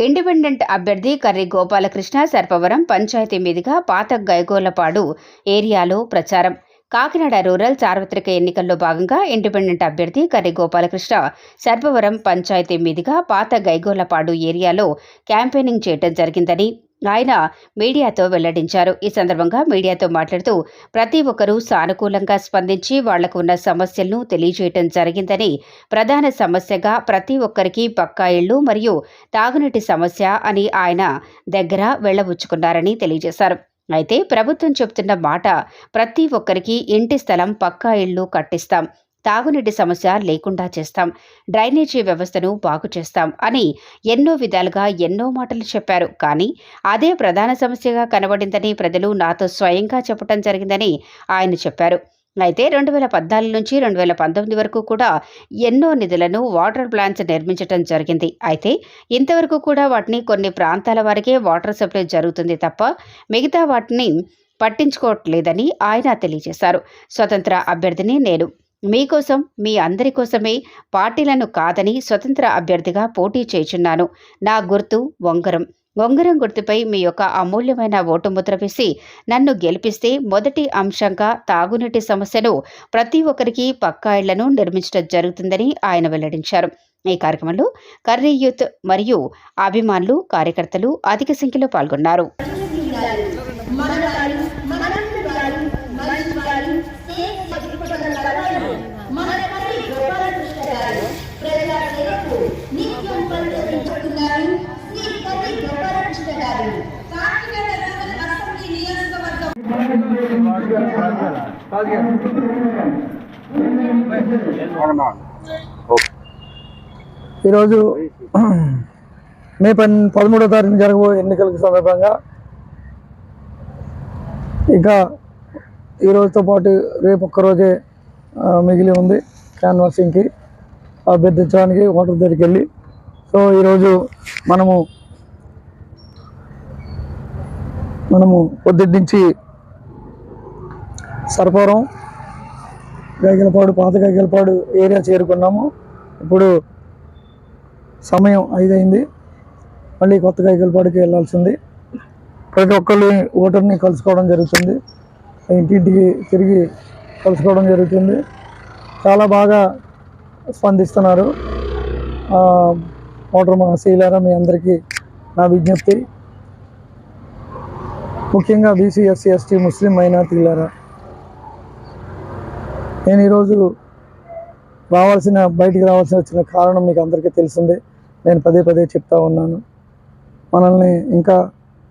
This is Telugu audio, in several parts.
ఇండిపెండెంట్ అభ్యర్థి కర్రి గోపాలకృష్ణ సర్పవరం పంచాయతీ మీదుగా పాత గైగోలపాడు ఏరియాలో ప్రచారం. కాకినాడ రూరల్ సార్వత్రిక ఎన్నికల్లో భాగంగా ఇండిపెండెంట్ అభ్యర్థి కర్రి గోపాలకృష్ణ సర్పవరం పంచాయతీ మీదుగా పాత గైగోలపాడు ఏరియాలో క్యాంపెయినింగ్ చేయడం జరిగిందని ఆయన మీడియాతో వెల్లడించారు. ఈ సందర్భంగా మీడియాతో మాట్లాడుతూ ప్రతి ఒక్కరూ సానుకూలంగా స్పందించి వాళ్ళకు ఉన్న సమస్యలను తెలియజేయటం జరిగిందని ప్రధాన సమస్యగా ప్రతి ఒక్కరికి పక్కా ఇళ్ళు మరియు తాగునీటి సమస్య అని ఆయన దగ్గర వెళ్ళబుచ్చుకున్నారని తెలియజేశారు. అయితే ప్రభుత్వం చెబుతున్న మాట ప్రతి ఒక్కరికి ఇంటి స్థలం పక్కా ఇళ్ళు కట్టిస్తాం. తాగునీటి సమస్య లేకుండా చేస్తాం. డ్రైనేజీ వ్యవస్థను బాగు చేస్తాం అని ఎన్నో విధాలుగా ఎన్నో మాటలు చెప్పారు. కానీ అదే ప్రధాన సమస్యగా కనబడిందని ప్రజలు నాతో స్వయంగా చెప్పడం జరిగిందని ఆయన చెప్పారు. అయితే రెండు వేల పద్నాలుగు నుంచి రెండు వేల పంతొమ్మిది వరకు కూడా ఎన్నో నిధులను వాటర్ ప్లాంట్స్ నిర్మించడం జరిగింది. అయితే ఇంతవరకు కూడా వాటిని కొన్ని ప్రాంతాల వరకే వాటర్ సప్లై జరుగుతుంది తప్ప మిగతా వాటిని పట్టించుకోవట్లేదని ఆయన తెలియజేశారు. స్వతంత్ర అభ్యర్థిని నేను మీకోసం మీ అందరి కోసమే పార్టీలను కాదని స్వతంత్ర అభ్యర్థిగా పోటీ చేయుచున్నాను. నా గుర్తు వంగరం. వంగరం గుర్తుపై మీ యొక్క అమూల్యమైన ఓటు ముద్ర వేసి నన్ను గెలిపిస్తే మొదటి అంశంగా తాగునీటి సమస్యను ప్రతి ఒక్కరికి పక్కా ఇళ్ళను నిర్మించడం జరుగుతుందని ఆయన వెల్లడించారు. ఈ కార్యక్రమంలో కర్రీ యూత్ మరియు అభిమానులు కార్యకర్తలు అధిక సంఖ్యలో పాల్గొన్నారు. ఈరోజు మే పన్ పదమూడో తారీఖున జరగబోయే ఎన్నికల సందర్భంగా ఇంకా ఈ రోజుతో పాటు రేపు ఒక్కరోజే మిగిలి ఉంది క్యాన్వాసింగ్కి అభ్యర్థించడానికి ఓటర్ దగ్గరికి వెళ్ళి. సో ఈరోజు మనము మనము పొద్దున్నీ సర్పవరం సరఫరం గైగలపాడు పాత గైగలపాడు ఏరియా చేరుకున్నాము. ఇప్పుడు సమయం ఐదైంది. మళ్ళీ కొత్త గైగలపాడుకి వెళ్ళాల్సింది. ప్రతి ఒక్కళ్ళు ఓటర్ని కలుసుకోవడం జరుగుతుంది. ఇంటింటికి తిరిగి కలుసుకోవడం జరుగుతుంది. చాలా బాగా స్పందిస్తున్నారు. ఓటర్ మహాశీలారా మీ అందరికీ నా విజ్ఞప్తి. ముఖ్యంగా బీసీ ఎస్సీ ఎస్టీ ముస్లిం మైనార్టీలారా నేను ఈరోజు రావాల్సిన బయటికి రావాల్సిన వచ్చిన కారణం మీకు అందరికీ తెలిసిందే. నేను పదే పదే చెప్తా ఉన్నాను. మనల్ని ఇంకా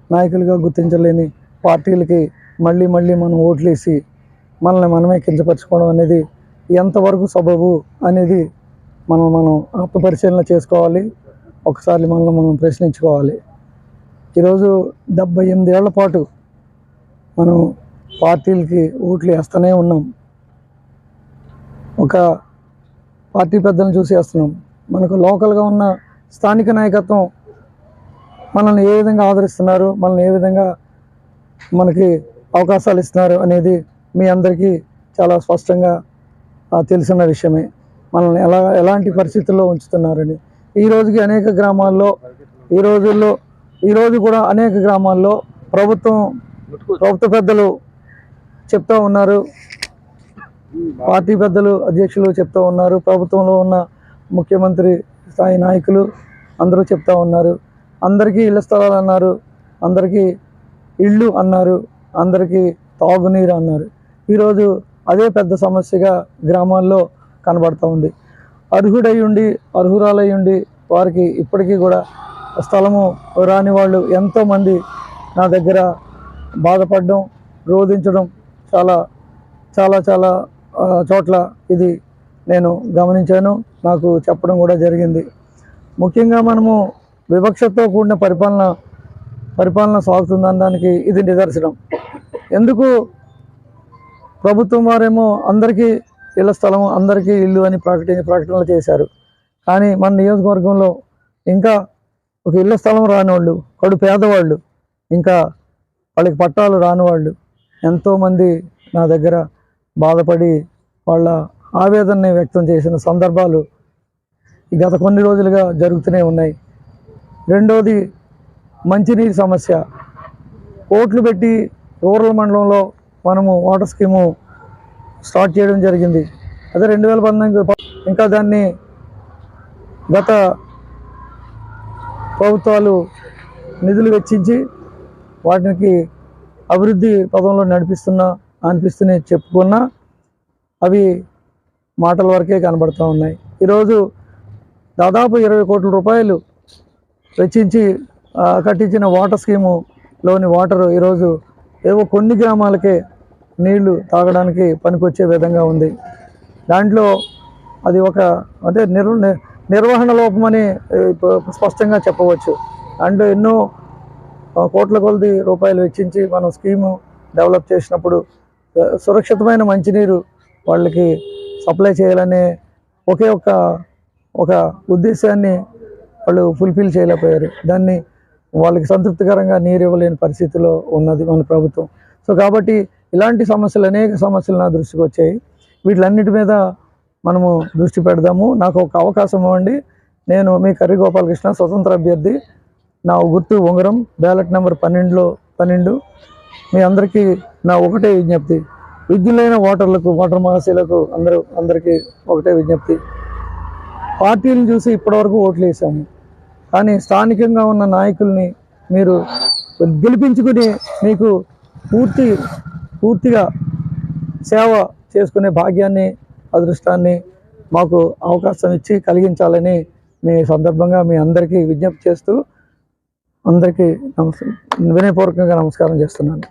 నాయకులుగా గుర్తించలేని పార్టీలకి మళ్ళీ మళ్ళీ మనం ఓట్లేసి మనల్ని మనమే కించపరచుకోవడం అనేది ఎంతవరకు సబబు అనేది మనం మనం ఆత్మపరిశీలన చేసుకోవాలి. ఒకసారి మనల్ని మనం ప్రశ్నించుకోవాలి. ఈరోజు డెబ్బై ఎనిమిది ఏళ్ళ పాటు మనం పార్టీలకి ఓట్లు వేస్తూనే ఉన్నాం. ఒక పార్టీ పెద్దలను చూసి వేస్తున్నాం. మనకు లోకల్గా ఉన్న స్థానిక నాయకత్వం మనల్ని ఏ విధంగా ఆదరిస్తున్నారు మనల్ని ఏ విధంగా మనకి అవకాశాలు ఇస్తున్నారు అనేది మీ అందరికీ చాలా స్పష్టంగా తెలిసిన విషయమే. మనల్ని ఎలా ఎలాంటి పరిస్థితుల్లో ఉంచుతున్నారని. ఈ రోజుకి అనేక గ్రామాల్లో ఈ రోజుల్లో ఈరోజు కూడా అనేక గ్రామాల్లో ప్రభుత్వం ప్రభుత్వ పెద్దలు చెప్తూ ఉన్నారు. పార్టీ పెద్దలు అధ్యక్షులు చెప్తూ ఉన్నారు. ప్రభుత్వంలో ఉన్న ముఖ్యమంత్రి స్థాయి నాయకులు అందరూ చెప్తా ఉన్నారు. అందరికీ ఇళ్ళ స్థలాలు అన్నారు. అందరికీ ఇళ్ళు అన్నారు. అందరికీ తాగునీరు అన్నారు. ఈరోజు అదే పెద్ద సమస్యగా గ్రామాల్లో కనబడుతూ ఉంది. అర్హుడై ఉండి అర్హురాలై ఉండి వారికి ఇప్పటికీ కూడా స్థలము రాని వాళ్ళు ఎంతోమంది నా దగ్గర బాధపడడం రోధించడం చాలా చాలా చాలా చోట్ల ఇది నేను గమనించాను. నాకు చెప్పడం కూడా జరిగింది. ముఖ్యంగా మనము వివక్షతో కూడిన పరిపాలన పరిపాలన సాగుతుందనడానికి ఇది నిదర్శనం. ఎందుకు? ప్రభుత్వం వారేమో అందరికీ ఇళ్ళ స్థలం అందరికీ ఇల్లు అని ప్రకటి ప్రకటనలు చేశారు. కానీ మన నియోజకవర్గంలో ఇంకా ఒక ఇళ్ళ స్థలం రాని వాళ్ళు కడు పేదవాళ్ళు ఇంకా వాళ్ళకి పట్టాలు రాని వాళ్ళు ఎంతోమంది నా దగ్గర బాధపడి వాళ్ళ ఆవేదనని వ్యక్తం చేసిన సందర్భాలు గత కొన్ని రోజులుగా జరుగుతూనే ఉన్నాయి. రెండోది మంచినీటి సమస్య. కోట్లు పెట్టి రూరల్ మండలంలో మనము వాటర్ స్కీము స్టార్ట్ చేయడం జరిగింది. అదే రెండు వేల పంతొమ్మిది ఇంకా దాన్ని గత ప్రభుత్వాలు నిధులు వెచ్చించి వాటికి అభివృద్ధి పదంలో నడిపిస్తున్నా అనిపిస్తున్నాయి చెప్పుకున్నా అవి మాటల వరకే కనబడుతూ ఉన్నాయి. ఈరోజు దాదాపు ఇరవై కోట్ల రూపాయలు వెచ్చించి కట్టించిన వాటర్ స్కీములోని వాటర్ ఈరోజు ఏవో కొన్ని గ్రామాలకే నీళ్ళు తాగడానికి పనికొచ్చే విధంగా ఉంది. దాంట్లో అది ఒక అంటే నిర్ నిర్వహణ లోపమని స్పష్టంగా చెప్పవచ్చు. దాంట్లో ఎన్నో కోట్ల కొలది రూపాయలు వెచ్చించి మనం స్కీము డెవలప్ చేసినప్పుడు సురక్షితమైన మంచినీరు వాళ్ళకి సప్లై చేయాలనే ఒకే ఒక ఒక ఉద్దేశాన్ని వాళ్ళు ఫుల్ఫిల్ చేయలేకపోయారు. దాన్ని వాళ్ళకి సంతృప్తికరంగా నీరు ఇవ్వలేని పరిస్థితిలో ఉన్నది మన ప్రభుత్వం. సో కాబట్టి ఇలాంటి సమస్యలు అనేక సమస్యలు నా దృష్టికి వచ్చాయి. వీటిలన్నిటి మీద మనము దృష్టి పెడదాము. నాకు ఒక అవకాశం ఇవ్వండి. నేను మీ కర్రీ గోపాలకృష్ణ స్వతంత్ర అభ్యర్థి. నా గుర్తు ఉంగరం బ్యాలెట్ నెంబర్ పన్నెండులో పన్నెండు. మీ అందరికీ నా ఒకటే విజ్ఞప్తి. విద్యులైన ఓటర్లకు ఓటర్ మహాశీలకు అందరూ అందరికీ ఒకటే విజ్ఞప్తి. పార్టీలు చూసి ఇప్పటివరకు ఓట్లు వేసాము కానీ స్థానికంగా ఉన్న నాయకుల్ని మీరు గెలిపించుకుని మీకు పూర్తి పూర్తిగా సేవ చేసుకునే భాగ్యాన్ని అదృష్టాన్ని మాకు అవకాశం ఇచ్చి కలిగించాలని మీ సందర్భంగా మీ అందరికీ విజ్ఞప్తి చేస్తూ అందరికీ నమస్కారం వినయపూర్వకంగా నమస్కారం చేస్తున్నాను.